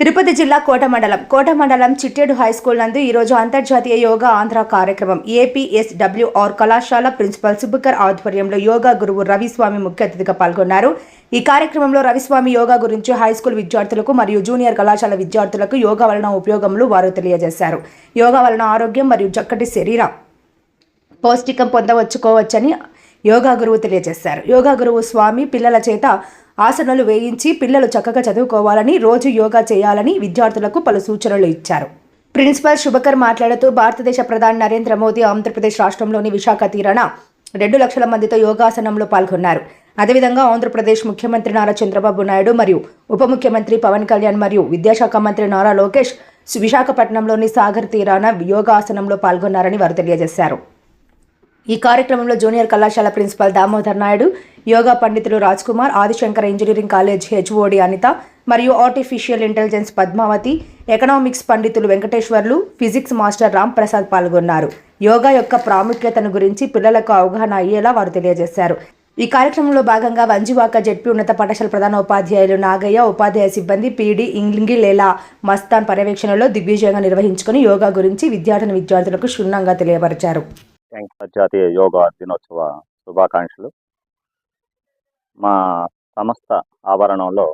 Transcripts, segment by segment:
తిరుపతి జిల్లా కోట మండలం. కోట మండలం చిట్టేడు హై స్కూల్ నందు ఈరోజు అంతర్జాతీయ యోగా ఆంధ్ర కార్యక్రమం. ఏపీఎస్డబ్ల్యూఆర్ కళాశాల ప్రిన్సిపల్ సుబ్బకర్ ఆధ్వర్యంలో యోగా గురువు రవిస్వామి ముఖ్య అతిథిగా పాల్గొన్నారు. ఈ కార్యక్రమంలో రవిస్వామి యోగా గురించి హై స్కూల్ విద్యార్థులకు మరియు జూనియర్ కళాశాల విద్యార్థులకు యోగా వలన ఉపయోగములు వారు తెలియజేశారు. యోగా వలన ఆరోగ్యం మరియు చక్కటి శరీర పౌష్టికం పొందవచ్చుకోవచ్చని యోగా గురువు తెలియజేశారు. యోగా గురువు స్వామి పిల్లల చేత ఆసనాలు వేయించి పిల్లలు చక్కగా చదువుకోవాలని రోజు యోగా చేయాలని విద్యార్థులకు పలు సూచనలు ఇచ్చారు. ప్రిన్సిపల్ శుభకర్ మాట్లాడుతూ భారతదేశ ప్రధాని నరేంద్ర మోదీ ఆంధ్రప్రదేశ్ రాష్ట్రంలోని విశాఖ తీరాన రెండు లక్షల మందితో యోగాసనంలో పాల్గొన్నారు. అదేవిధంగా ఆంధ్రప్రదేశ్ ముఖ్యమంత్రి నారా చంద్రబాబు నాయుడు మరియు ఉప ముఖ్యమంత్రి పవన్ కళ్యాణ్ మరియు విద్యాశాఖ మంత్రి నారా లోకేష్ విశాఖపట్నంలోని సాగర్ తీరాన యోగాసనంలో పాల్గొన్నారని వారు తెలియజేశారు. ఈ కార్యక్రమంలో జూనియర్ కళాశాల ప్రిన్సిపల్ దామోదర్ నాయుడు యోగా పండితులు Raj Kumar Adishankar engineering college HOD Anitha మరియు ఆర్టిఫిషియల్ ఇంటెలిజెన్స్ పద్మావతి ఎకనామిక్స్ పండితులు వెంకటేశ్వర్లు ఫిజిక్స్ మాస్టర్ రామ్ ప్రసాద్ పాల్గొన్నారు. యోగా యొక్క ప్రాముఖ్యతను గురించి పిల్లలకు అవగాహన అయ్యేలా వారు తెలియజేశారు. ఈ కార్యక్రమంలో భాగంగా వంజివాక జెడ్పీ ఉన్నత పాఠశాల ప్రధాన ఉపాధ్యాయులు నాగయ్య ఉపాధ్యాయ సిబ్బంది పీడి ఇంగ్లింగి లేలా మస్తాన్ పర్యవేక్షణలో దిగ్విజయంగా నిర్వహించుకుని యోగా గురించి విద్యార్థిని విద్యార్థులకు క్షుణ్ణంగా తెలియపరిచారు. అంతర్జాతీయ యోగా దినోత్సవ శుభాకాంక్షలు. మా సంస్థ ఆవరణంలో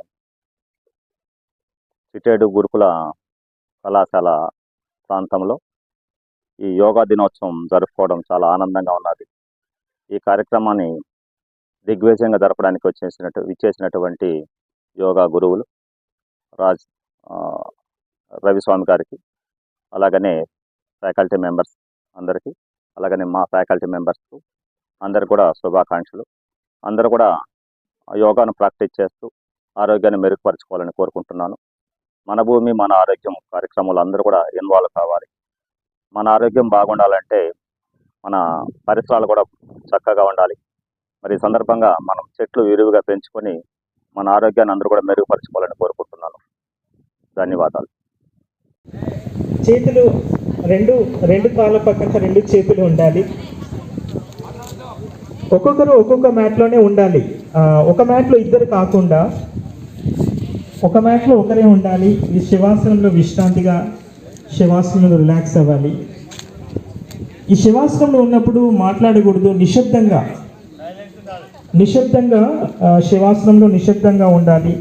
చిట్టేడు గురుకుల కళాశాల ప్రాంతంలో ఈ యోగా దినోత్సవం జరుపుకోవడం చాలా ఆనందంగా ఉన్నది. ఈ కార్యక్రమాన్ని దిగ్విజయంగా జరపడానికి వచ్చేసినట్టు ఇచ్చేసినటువంటి యోగా గురువులు రాజ్ రవిస్వామి గారికి అలాగనే ఫ్యాకల్టీ మెంబర్స్ అందరికీ అలాగనే మా ఫ్యాకల్టీ మెంబర్స్కు అందరు కూడా శుభాకాంక్షలు. అందరూ కూడా యోగాను ప్రాక్టీస్ చేస్తూ ఆరోగ్యాన్ని మెరుగుపరచుకోవాలని కోరుకుంటున్నాను. మన భూమి మన ఆరోగ్యం కార్యక్రమాలు అందరూ కూడా ఇన్వాల్వ్ కావాలి. మన ఆరోగ్యం బాగుండాలంటే మన పరిసరాలు కూడా చక్కగా ఉండాలి. మరి ఈ సందర్భంగా మనం చెట్లు విరివిగా పెంచుకొని మన ఆరోగ్యాన్ని అందరూ కూడా మెరుగుపరచుకోవాలని కోరుకుంటున్నాను. ధన్యవాదాలు. చేతులు రెండు రెండు కాళ్ళ పక్కన రెండు చేతులు ఉండాలి. ఒక్కొక్కరు ఒక్కొక్క మ్యాట్లోనే ఉండాలి. ఒక మ్యాట్లో ఇద్దరు కాకుండా ఒక మ్యాట్లో ఒకరే ఉండాలి. ఈ శివాసనంలో విశ్రాంతిగా శివాసనంలో రిలాక్స్ అవ్వాలి. ఈ శివాసనంలో ఉన్నప్పుడు మాట్లాడకూడదు నిశ్శబ్దంగా. నిశ్శబ్దంగా శివాసనంలో నిశ్శబ్దంగా ఉండాలి.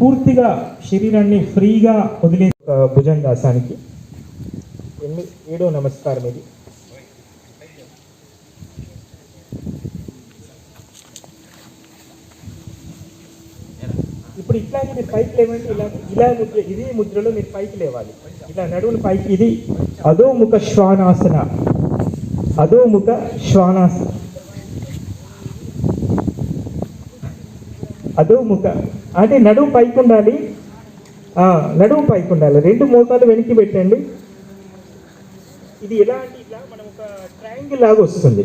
పూర్తిగా శరీరాన్ని ఫ్రీగా వదిలే భుజంగాసానికి ఎన్ని? ఏడో నమస్కారం ఇది. ఇప్పుడు ఇట్లాగే మీరు పైకి లేవండి ఇలా ఇలా ముద్ర ఇదే ముద్రలో మీరు పైకి లేవాలి. ఇలా నడువులు పైకి ఇది అధోముఖ శ్వానాసన. అధోముఖ శ్వానాసన. అధోముఖ అంటే నడుము పైకి ఉండాలి నడుము పైకి ఉండాలి. రెండు మోకాలు వెనక్కి పెట్టండి. ఇది ఎలా అంటే ఇట్లా మనం ఒక ట్రయాంగిల్ లాగా వస్తుంది.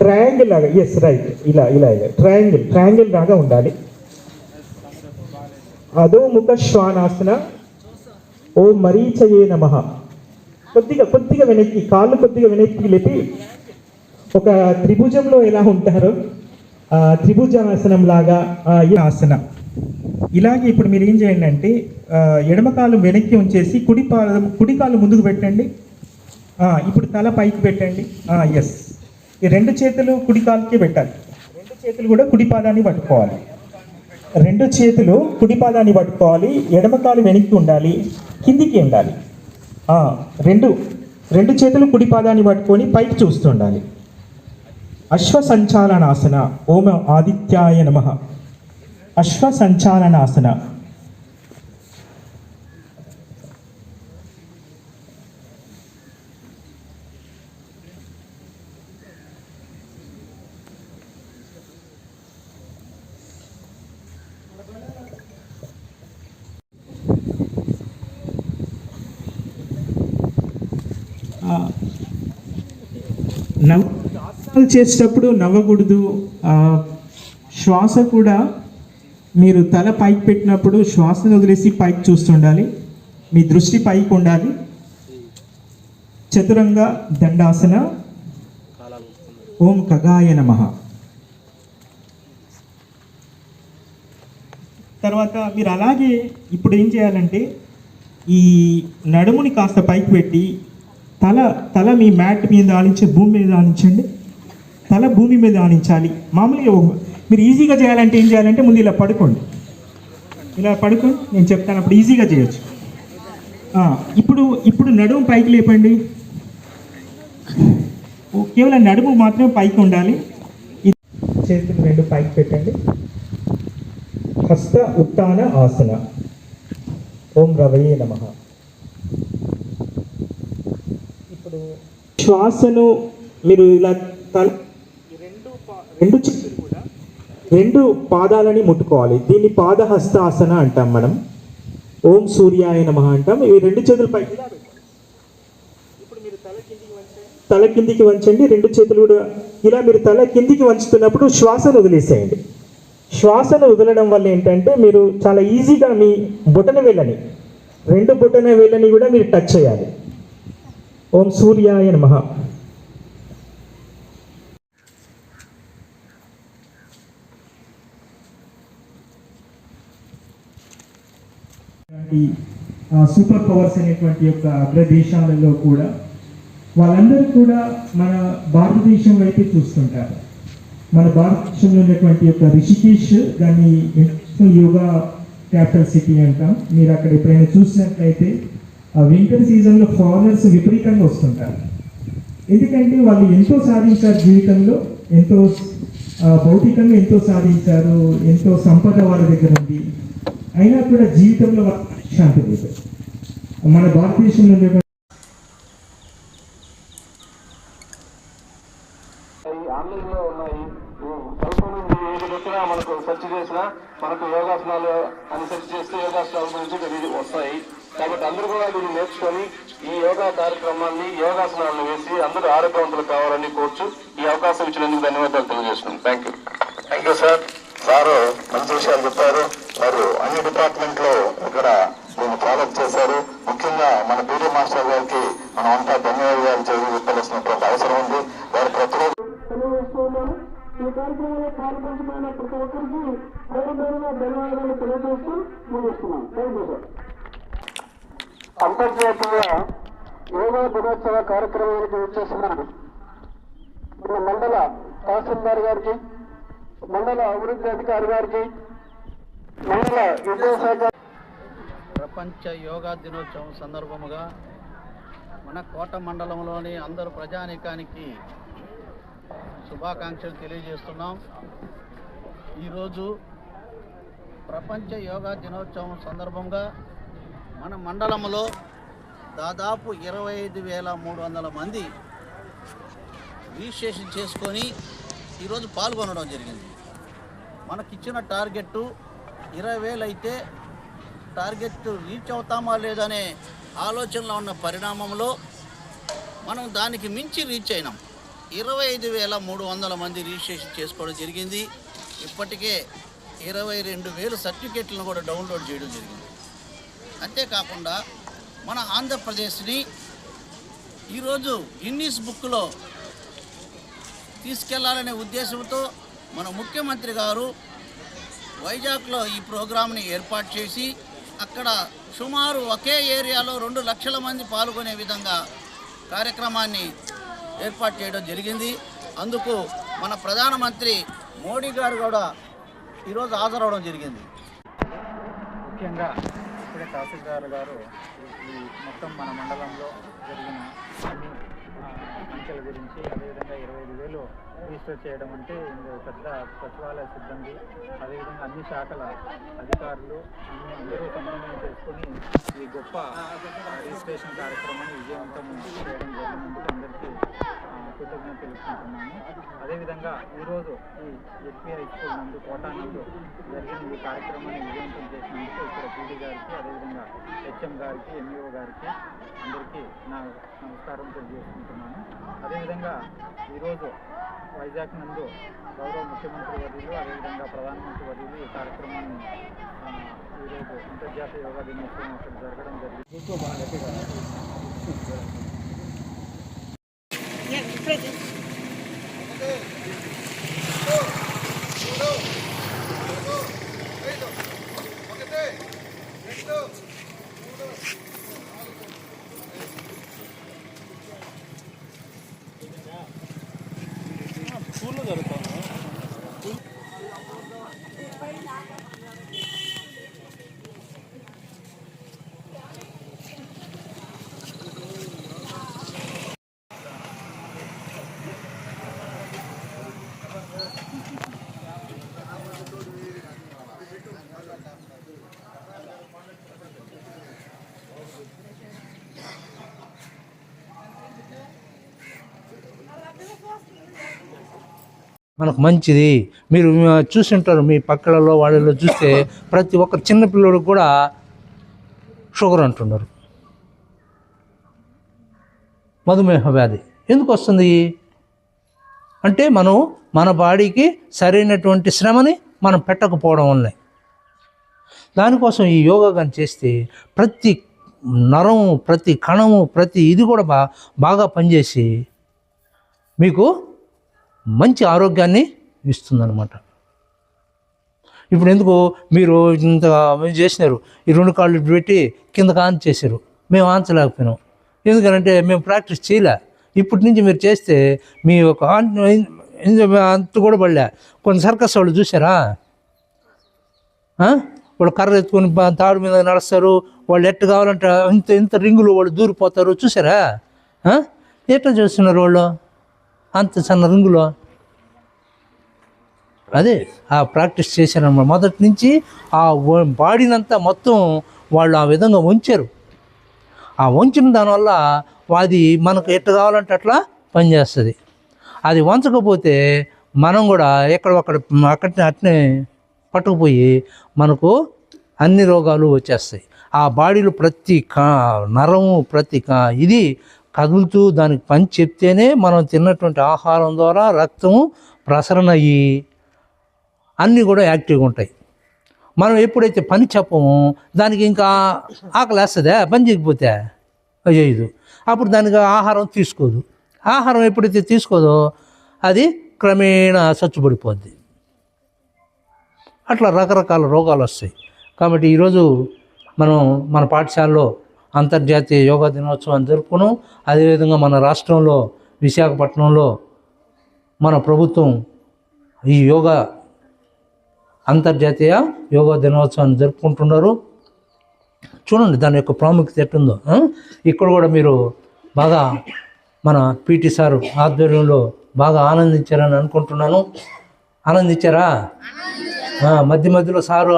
ట్రయాంగిల్ లాగా ఎస్ రైట్ ఇలా ఇలా ఇలా. ట్రయాంగిల్ ట్రయాంగిల్ లాగా ఉండాలి. అదో ముఖ శ్వానాసన. ఓ మరీచయే నమ. కొద్దిగా కొద్దిగా వెనక్కి కాళ్ళు కొద్దిగా వెనక్కి లేపి ఒక త్రిభుజంలో ఎలా ఉంటారో త్రిభుజాసనం లాగా ఈ ఆసనం. ఇలాగే ఇప్పుడు మీరు ఏం చేయండి అంటే ఎడమకాలు వెనక్కి ఉంచేసి కుడి పాదం కుడి కాలు ముందుకు పెట్టండి. ఇప్పుడు తల పైకి పెట్టండి. ఎస్ ఈ రెండు చేతులు కుడి కాలుకే పెట్టాలి. రెండు చేతులు కూడా కుడి పాదాన్ని పట్టుకోవాలి. రెండు చేతులు కుడి పాదాన్ని పట్టుకోవాలి. ఎడమకాలు వెనక్కి ఉండాలి. కిందికి ఉండాలి. రెండు. రెండు చేతులు కుడి పాదాన్ని పట్టుకొని పైకి చూస్తుండాలి. అశ్వ సంచాలనాసన ఓం ఆదిత్యాయ నమ. అశ్వ సంచాలనాసన ఆ, నవ్వు చేసేటప్పుడు నవ్వకూడదు. శ్వాస కూడా మీరు తల పైకి పెట్టినప్పుడు శ్వాసను వదిలేసి పైకి చూస్తుండాలి. మీ దృష్టి పైకి ఉండాలి. చతురంగ దండాసన. ఓం కగాయ నమ. తర్వాత మీరు అలాగే ఇప్పుడు ఏం చేయాలంటే ఈ నడుముని కాస్త పైకి పెట్టి తల తల మీ మ్యాట్ మీద ఆనించి భూమి మీద ఆనించండి. తల భూమి మీద ఆనించాలి. మామూలుగా మీరు ఈజీగా చేయాలంటే ఏం చేయాలంటే ముందు ఇలా పడుకోండి. ఇలా పడుకోండి నేను చెప్తాను అప్పుడు ఈజీగా చేయొచ్చు. ఇప్పుడు ఇప్పుడు నడుము పైకి లేపండి. కేవలం నడుము మాత్రమే పైకి ఉండాలి. చేతులు రెండు పైకి పెట్టండి. హస్త ఉత్తాన ఆసన. ఓం రవయే నమ. ఇప్పుడు శ్వాసను మీరు ఇలా తల రెండు రెండు చేతులు రెండు పాదాలని ముట్టుకోవాలి. దీన్ని పాదహస్త ఆసన అంటాం మనం. ఓం సూర్యాయ నమ అంటాం. ఇవి రెండు చేతులు పైకి తల కిందికి వంచండి. రెండు చేతులు కూడా ఇలా మీరు తల కిందికి వంచుతున్నప్పుడు శ్వాసను వదిలేసేయండి. శ్వాసను వదలడం వల్ల ఏంటంటే మీరు చాలా ఈజీగా మీ బొటన వేళ్ళని రెండు బొటన వేళ్ళని కూడా మీరు టచ్ చేయాలి. ఓం సూర్యాయ నమ. సూపర్ పవర్స్ అనేటువంటి యొక్క అగ్ర దేశాలలో కూడా వాళ్ళందరూ కూడా మన భారతదేశం వైపే చూస్తుంటారు. మన భారతదేశంలో ఉన్నటువంటి యొక్క రిషికేష్ దాన్ని ఇంటర్నేషనల్ యోగా క్యాపిటల్ సిటీ అంటాం. మీరు అక్కడ ఎప్పుడైనా చూసినట్లయితే ఆ వింటర్ సీజన్లో ఫారినర్స్ విపరీతంగా వస్తుంటారు. ఎందుకంటే వాళ్ళు ఎంతో సాధించారు జీవితంలో ఎంతో భౌతికంగా ఎంతో సాధించారు ఎంతో సంపద వాళ్ళ దగ్గర ఉంది. అయినా కూడా జీవితంలో శాంతి మన భారతదేశంలో ఉన్నటువంటి ఈ ఆన్లైన్లో ఉన్నాయి. సెల్ ఫోన్ నుండి ఏది పెట్టినా మనకు సెర్చ్ చేసినా మనకు యోగాసనాలు అని సెర్చ్ చేస్తే యోగాసనాల గురించి వస్తాయి. కాబట్టి అందరూ కూడా దీన్ని నేర్చుకొని ఈ యోగా కార్యక్రమాన్ని యోగాసనాలను వేసి అందరూ ఆరోగ్యవంతులు కావాలని కోర్చు ఈ అవకాశం ఇచ్చినందుకు ధన్యవాదాలు తెలియజేస్తున్నాను thank you thank you sir sir మంచి విషయాలు చెప్పారు. మరి అన్ని డిపార్ట్మెంట్లో ఇక్కడ దీన్ని ఫాలో చేశారు. ముఖ్యంగా మన పీటీ మాస్టర్ గారికి మనం అంతా ధన్యవాదాలు చేసి చెప్పాల్సినటువంటి అవసరం ఉంది. వారు ప్రతిరోజు ఈ కార్యక్రమంలో పాల్పంచమైన ప్రతి ఒక్కరికి పేరు పేరుగా ధన్యవాదాలు తెలియజేస్తూ ముగిస్తున్నాను. థ్యాంక్ యూ సార్ అంతర్జాతీయ యోగా దినోత్సవ కార్యక్రమానికి వచ్చేసిన మన మండల తహసీల్దార్ గారికి మండల అభివృద్ధి అధికారి గారికి మండల విద్యాశాఖ ప్రపంచ యోగా దినోత్సవం సందర్భముగా మన కోట మండలంలోని అందరు ప్రజానీకానికి శుభాకాంక్షలు తెలియజేస్తున్నాం. ఈరోజు ప్రపంచ యోగా దినోత్సవం సందర్భంగా మన మండలంలో దాదాపు ఇరవై ఐదు వేల మూడు వందల మంది రిజిస్ట్రేషన్ చేసుకొని ఈరోజు పాల్గొనడం జరిగింది. మనకిచ్చిన టార్గెట్ ఇరవై వేలు అయితే టార్గెట్ రీచ్ అవుతామా లేదనే ఆలోచనలో ఉన్న పరిణామంలో మనం దానికి మించి రీచ్ అయినాం. ఇరవై ఐదు వేల మూడు వందల మంది రిజిస్ట్రేషన్ చేసుకోవడం జరిగింది. ఇప్పటికే ఇరవై రెండు వేలు సర్టిఫికెట్లను కూడా డౌన్లోడ్ చేయడం జరిగింది. అంతేకాకుండా మన ఆంధ్రప్రదేశ్ని ఈరోజు గిన్నీస్ బుక్లో తీసుకెళ్ళాలనే ఉద్దేశంతో మన ముఖ్యమంత్రి గారు వైజాగ్లో ఈ ప్రోగ్రాంని ఏర్పాటు చేసి అక్కడ సుమారు ఒకే ఏరియాలో రెండు లక్షల మంది పాల్గొనే విధంగా కార్యక్రమాన్ని ఏర్పాటు చేయడం జరిగింది. అందుకు మన ప్రధానమంత్రి మోడీ గారు కూడా ఈరోజు హాజరవడం జరిగింది. ముఖ్యంగా ఇప్పుడే తహసీల్దార్ గారు ఈ మొత్తం మన మండలంలో జరిగిన అన్ని సంఖ్యల గురించి అదేవిధంగా ఇరవై ఐదు వేలు రిజిస్టర్ చేయడం అంటే ఇందులో పెద్ద సచివాలయ సిబ్బంది అదేవిధంగా అన్ని శాఖల అధికారులు అన్ని అందరూ సమన్వయం చేసుకుని ఈ గొప్ప రిజిస్ట్రేషన్ కార్యక్రమాన్ని విజయవంతం చేయడం జరిగినందుకు అందరికీ కృతజ్ఞత తెలుసుకుంటున్నాను అదేవిధంగా ఈరోజు ఈ ఎస్పీఐ స్కూల్ నందు కోటానందు జరిగిన ఈ కార్యక్రమాన్ని విజయవంతం చేసినందుకు ఇక్కడ పీడీ గారికి అదేవిధంగా హెచ్ఎం గారికి ఎంఈఓ గారికి అందరికీ నా నమస్కారం తెలియజేసుకుంటున్నాను. అదేవిధంగా ఈరోజు వైజాగ్ నందు గౌరవ ముఖ్యమంత్రి వర్యులు అదేవిధంగా ప్రధానమంత్రి వర్యులు ఈ కార్యక్రమాన్ని ఈరోజు అంతర్జాతీయ యోగా దినోత్సవం అక్కడ జరగడం జరిగింది. మనకు మంచిది. మీరు చూసి ఉంటారు మీ పక్కలలో వాళ్ళలో చూస్తే ప్రతి ఒక్క చిన్న కూడా షుగర్ అంటున్నారు. మధుమేహ వ్యాధి. ఎందుకు వస్తుంది? అంటే మనం మన బాడీకి సరైనటువంటి శ్రమని మనం పెట్టకపోవడం వల్లే. దానికోసం ఈ యోగా కానీ చేస్తే ప్రతి నరము ప్రతి కణము ప్రతి ఇది కూడా బాగా బాగా పనిచేసి మీకు మంచి ఆరోగ్యాన్ని ఇస్తుందన్నమాట. ఇప్పుడు ఎందుకు మీరు ఇంత చేసినారు ఈ రెండు కాళ్ళు ఇటు పెట్టి కిందకు ఆన్ చేశారు మేము ఆంచలేకపోయినాం. ఎందుకంటే మేము ప్రాక్టీస్ చేయలే. ఇప్పటి నుంచి మీరు చేస్తే మీ ఒక ఆన్ అంత కూడా పడలే. కొన్ని సర్కస్ వాళ్ళు చూసారా వాళ్ళు కర్ర ఎత్తుకొని తాడు మీద నడుస్తారు వాళ్ళు ఎట్టు కావాలంటే ఇంత ఇంత రింగులు వాళ్ళు దూరిపోతారు చూసారా ఎట్లా చేస్తున్నారు వాళ్ళు? అంత చిన్న రింగులో. అదే ఆ ప్రాక్టీస్ చేశారన్నమాట. మొదటి నుంచి ఆ బాడీనంతా మొత్తం వాళ్ళు ఆ విధంగా ఉంచారు ఆ వంచిన దానివల్ల అది మనకు ఎట్లా కావాలంటే అట్లా పనిచేస్తుంది. అది వంచకపోతే మనం కూడా ఎక్కడ అక్కడ అక్కడనే అట్నే పట్టుకుపోయి మనకు అన్ని రోగాలు వచ్చేస్తాయి. ఆ బాడీలో ప్రతి కా నరము ప్రతి కా ఇది కదులుతూ దానికి పని చెప్తేనే మనం తిన్నటువంటి ఆహారం ద్వారా రక్తం ప్రసరణ అయ్యి అన్నీ కూడా యాక్టివ్గా ఉంటాయి. మనం ఎప్పుడైతే పని చెప్పమో దానికి ఇంకా ఆకలి వేస్తుందా? పని చేయకపోతే? చేయదు అప్పుడు దానికి ఆహారం తీసుకోదు. ఆహారం ఎప్పుడైతే తీసుకోదో అది క్రమేణా సచ్చుబడిపోద్ది అట్లా రకరకాల రోగాలు వస్తాయి. కాబట్టి ఈరోజు మనం మన పాఠశాలలో అంతర్జాతీయ యోగా దినోత్సవాన్ని జరుపుకున్నాం. అదేవిధంగా మన రాష్ట్రంలో విశాఖపట్నంలో మన ప్రభుత్వం ఈ యోగా అంతర్జాతీయ యోగా దినోత్సవాన్ని జరుపుకుంటున్నారు. చూడండి దాని యొక్క ప్రాముఖ్యత ఎట్టుందో ఇక్కడ కూడా మీరు బాగా మన పీటీ సార్ ఆధ్వర్యంలో బాగా ఆనందించారని అనుకుంటున్నాను. ఆనందించారా? మధ్య మధ్యలో సారు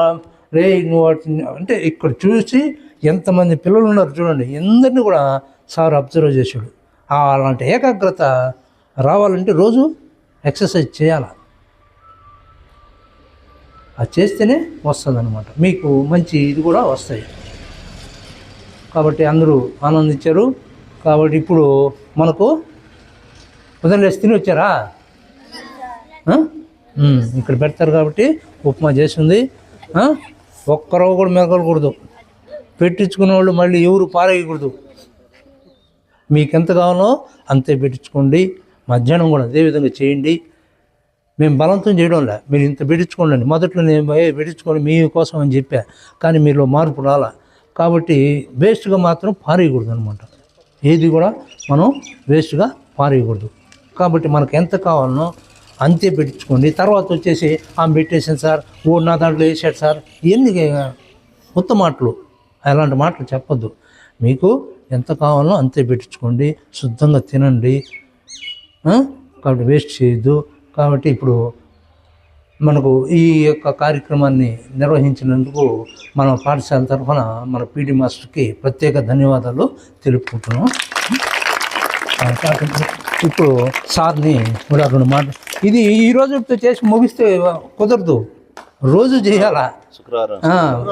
రే నువ్వు వాటిని అంటే ఇక్కడ చూసి ఎంతమంది పిల్లలు ఉన్నారు చూడండి ఎందరిని కూడా సార్ అబ్జర్వ్ చేసాడు అలాంటి ఏకాగ్రత రావాలంటే రోజు ఎక్సర్సైజ్ చేయాలి? అది చేస్తేనే వస్తుందన్నమాట. మీకు మంచి ఇది కూడా వస్తాయి. కాబట్టి అందరూ ఆనందించారు. కాబట్టి ఇప్పుడు మనకు ఉదయం లేచి తిని వచ్చారా? ఇక్కడ పెడతారు కాబట్టి ఉప్మా చేసింది ఆ? కూడా మెరగకూడదు పెట్టించుకున్న వాళ్ళు మళ్ళీ ఎవరు పారేయకూడదు. మీకు ఎంత కావాలో అంతే పెట్టించుకోండి. మధ్యాహ్నం కూడా అదేవిధంగా చేయండి. మేము బలవంతం చేయడం లే. మీరు ఇంత పెట్టించుకోండి. మొదట్లో నేను పెట్టించుకోండి మీ కోసం అని చెప్పా. కానీ మీలో మార్పు రాలా. కాబట్టి వేస్ట్గా మాత్రం పారేయకూడదు అనమాట ఏది కూడా మనం వేస్ట్గా పారేయకూడదు. కాబట్టి మనకు ఎంత కావాలనో అంతే పెట్టించుకోండి. తర్వాత వచ్చేసి ఆమె పెట్టేసాను సార్. ఓ నా దాంట్లో వేసాడు సార్. ఇవన్నీ ఉత్తమాటలు అలాంటి మాటలు చెప్పొద్దు. మీకు ఎంత కావాలో అంతే పెట్టించుకోండి శుద్ధంగా తినండి. కాబట్టి వేస్ట్ చేయొద్దు. కాబట్టి ఇప్పుడు మనకు ఈ యొక్క కార్యక్రమాన్ని నిర్వహించినందుకు మన పాఠశాల తరఫున మన పీడి మాస్టర్కి ప్రత్యేక ధన్యవాదాలు తెలుపుకుంటున్నాం. ఇప్పుడు సార్ని కూడా రెండు మాట ఇది ఈ రోజుతో చేసి ముగిస్తే కుదరదు. రోజు చేయాలా?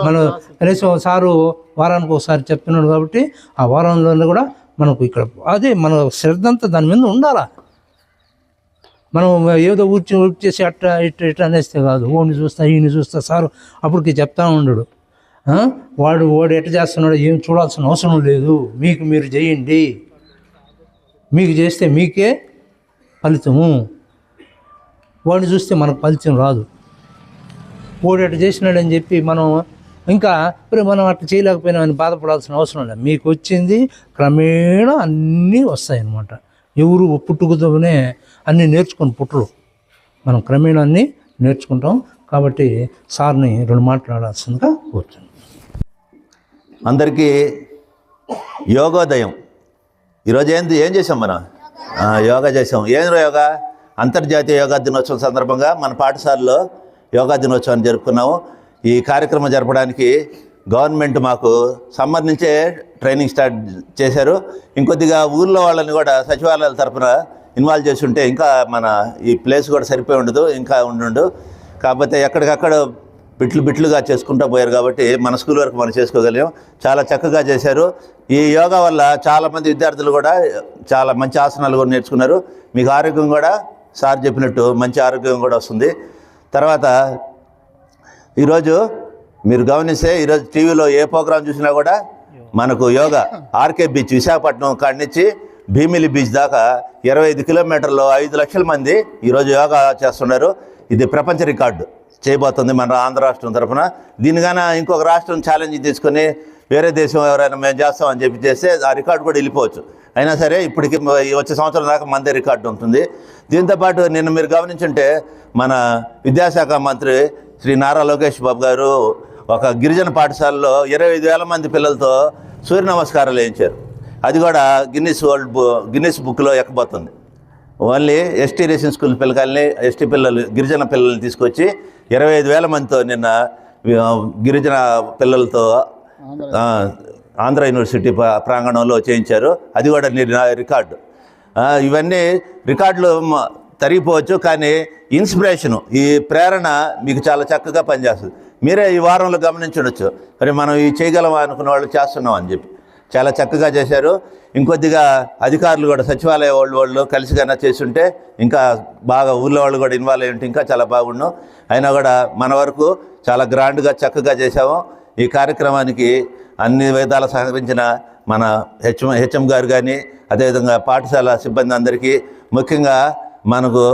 మనం కనీసం సారు వారానికి ఒకసారి చెప్తున్నాడు కాబట్టి ఆ వారంలో కూడా మనకు ఇక్కడ అదే మన శ్రద్ధ అంతా దాని మీద ఉండాలా? మనం ఏదో ఊర్చి ఊర్చి చేసి అట్ట ఇట్ట ఇట్ట అనేస్తే కాదు. ఓడిని చూస్తా ఈయన చూస్తా సారు అప్పటికి చెప్తా ఉండడు? వాడు వాడు ఎట్ట చేస్తున్నాడో ఏం చూడాల్సిన అవసరం లేదు. మీకు మీరు చేయండి. మీకు చేస్తే మీకే ఫలితము. వాడిని చూస్తే మనకు ఫలితం రాదు. పోటీ చేసినాడని చెప్పి మనం ఇంకా ఇప్పుడు మనం అట్లా చేయలేకపోయినామని బాధపడాల్సిన అవసరం లేదు. మీకు వచ్చింది క్రమేణా అన్నీ వస్తాయన్నమాట. ఎవరు పుట్టుకతోనే అన్నీ నేర్చుకొని పుట్టరు. మనం క్రమేణా అన్నీ నేర్చుకుంటాం. కాబట్టి సార్ని రెండు మాట్లాడాల్సిందిగా కూర్చుంది అందరికీ యోగోదయం. ఈరోజు ఏంది? ఏం చేసాం మనం? యోగా చేసాం ఏం యోగా? అంతర్జాతీయ యోగా దినోత్సవం సందర్భంగా మన పాఠశాలలో యోగా దినోత్సవాన్ని జరుపుకున్నాము. ఈ కార్యక్రమం జరపడానికి గవర్నమెంట్ మాకు సమ్మర్ నుంచే ట్రైనింగ్ స్టార్ట్ చేశారు. ఇంకొద్దిగా ఊర్లో వాళ్ళని కూడా సచివాలయాల తరఫున ఇన్వాల్వ్ చేసి ఉంటే ఇంకా మన ఈ ప్లేస్ కూడా సరిపోయి ఉండదు ఇంకా ఉండు కాకపోతే ఎక్కడికక్కడ బిట్లు బిట్లుగా చేసుకుంటూ పోయారు కాబట్టి మన స్కూల్ వరకు మనం చేసుకోగలిగాం. చాలా చక్కగా చేశారు. ఈ యోగా వల్ల చాలామంది విద్యార్థులు కూడా చాలా మంచి ఆసనాలు కూడా నేర్చుకున్నారు. మీకు ఆరోగ్యం కూడా సార్ చెప్పినట్టు మంచి ఆరోగ్యం కూడా వస్తుంది. తర్వాత ఈరోజు మీరు గమనిస్తే ఈరోజు టీవీలో ఏ ప్రోగ్రాం చూసినా కూడా మనకు యోగా ఆర్కే బీచ్ విశాఖపట్నం కాడి నుంచి భీమిలి బీచ్ దాకా ఇరవై ఐదు కిలోమీటర్లు ఐదు లక్షల మంది ఈరోజు యోగా చేస్తున్నారు. ఇది ప్రపంచ రికార్డు. చేయబోతుంది మన ఆంధ్ర రాష్ట్రం తరఫున. దీనిగాన ఇంకొక రాష్ట్రం ఛాలెంజ్ తీసుకొని వేరే దేశం ఎవరైనా మేము చేస్తామని చెప్పి చేస్తే ఆ రికార్డు కూడా వెళ్ళిపోవచ్చు. అయినా సరే ఇప్పటికి వచ్చే సంవత్సరం దాకా మందే రికార్డు ఉంటుంది. దీంతోపాటు నిన్న మీరు గమనించుంటే మన విద్యాశాఖ మంత్రి శ్రీ నారా లోకేష్ బాబు గారు ఒక గిరిజన పాఠశాలలో ఇరవై ఐదు వేల మంది పిల్లలతో సూర్య నమస్కారాలు వేయించారు. అది కూడా గిన్నిస్ వరల్డ్ బు గిన్నిస్ బుక్లో ఎక్కబోతుంది. ఓన్లీ ఎస్టీ రేషన్ స్కూల్ పిల్లకాయల్ని ఎస్టీ పిల్లలు గిరిజన పిల్లల్ని తీసుకొచ్చి ఇరవై ఐదు వేల మందితో నిన్న గిరిజన పిల్లలతో ఆంధ్ర యూనివర్సిటీ ప్రాంగణంలో చేయించారు. అది కూడా ని- రికార్డు. ఇవన్నీ రికార్డులు తరిగిపోవచ్చు కానీ ఇన్స్పిరేషను ఈ ప్రేరణ మీకు చాలా చక్కగా పనిచేస్తుంది. మీరే ఈ వారంలో గమనించవచ్చు మరి మనం ఈ చేయగలమా అనుకున్న వాళ్ళు చేస్తున్నాం అని చెప్పి. చాలా చక్కగా చేశారు. ఇంకొద్దిగా అధికారులు కూడా సచివాలయ వాళ్ళు వాళ్ళు కలిసిగానే చేస్తుంటే ఇంకా బాగా ఊళ్ళో వాళ్ళు కూడా ఇన్వాల్వ్ అయ్యి ఉంటే ఇంకా చాలా బాగుండు. అయినా కూడా మన వరకు చాలా గ్రాండ్గా చక్కగా చేసాము ఈ కార్యక్రమానికి అన్ని విధాలు సహకరించిన మన హెచ్ఎం హెచ్ఎం గారు కానీ అదేవిధంగా పాఠశాల సిబ్బంది అందరికీ ముఖ్యంగా మనకు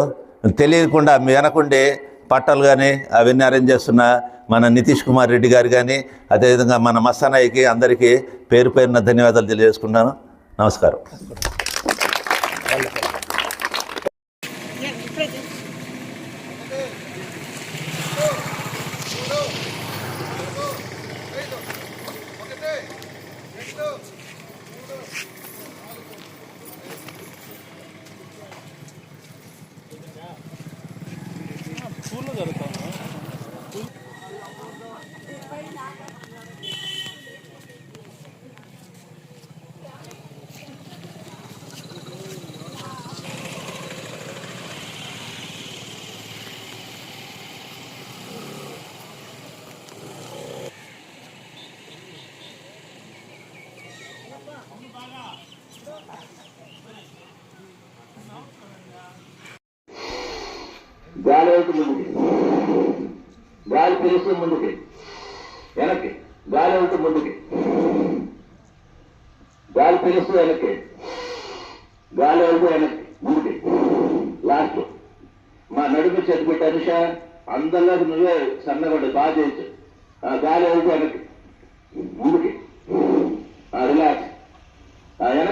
తెలియకుండా వెనకుండి పట్టాలు కానీ అవన్నీ అరేంజ్ చేస్తున్న మన నితీష్ కుమార్ రెడ్డి గారు కానీ అదేవిధంగా మన మస్తానాయికి అందరికీ పేరు పేరున ధన్యవాదాలు తెలియజేసుకున్నాను నమస్కారం. గాలి వైపు ముందుకి. గాలి పిలిస్తే ముందుకి. వెనక్కి. గాలి వైపు ముందుకి. గాలి పిలిస్తే వెనక్కి. గాలి వైపు వెనక్కి. ముందుకి. లాస్ట్. మా నడుపు చెట్టు పెట్టి అందరిలోకి నువ్వే సన్నగడ్డ బాగా చేయొచ్చు గాలి వైపు వెనక్కి ముందుకి రిలాక్స్ వెనక వాళ్ళని టెన్షన్ ఏం చేయాలా